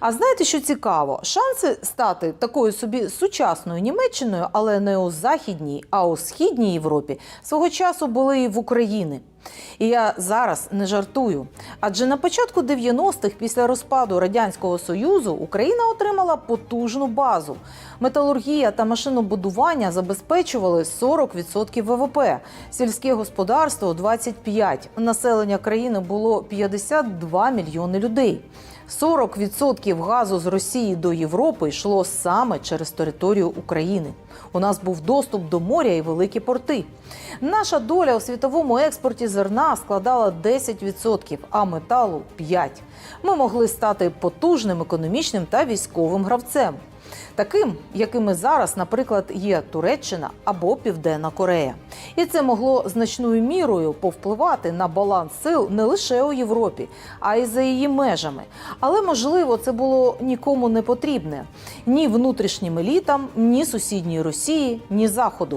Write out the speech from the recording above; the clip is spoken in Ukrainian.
А знаєте, що цікаво? Шанси стати такою собі сучасною Німеччиною, але не у західній, а у східній Європі свого часу були і в Україні. І я зараз не жартую. Адже на початку 90-х, після розпаду радянського союзу, Україна отримала потужну базу. Металургія та машинобудування забезпечували 40% ВВП, сільське господарство 25%. Населення країни було 52 мільйони людей. 40% газу з Росії до Європи йшло саме через територію України. У нас був доступ до моря і великі порти. Наша доля у світовому експорті зерна складала 10%, а металу 5%. Ми могли стати потужним економічним та військовим гравцем. Таким, якими зараз, наприклад, є Туреччина або Південна Корея, і це могло значною мірою повпливати на баланс сил не лише у Європі, а й за її межами. Але можливо, це було нікому не потрібне ні внутрішнім елітам, ні сусідній Росії, ні Заходу.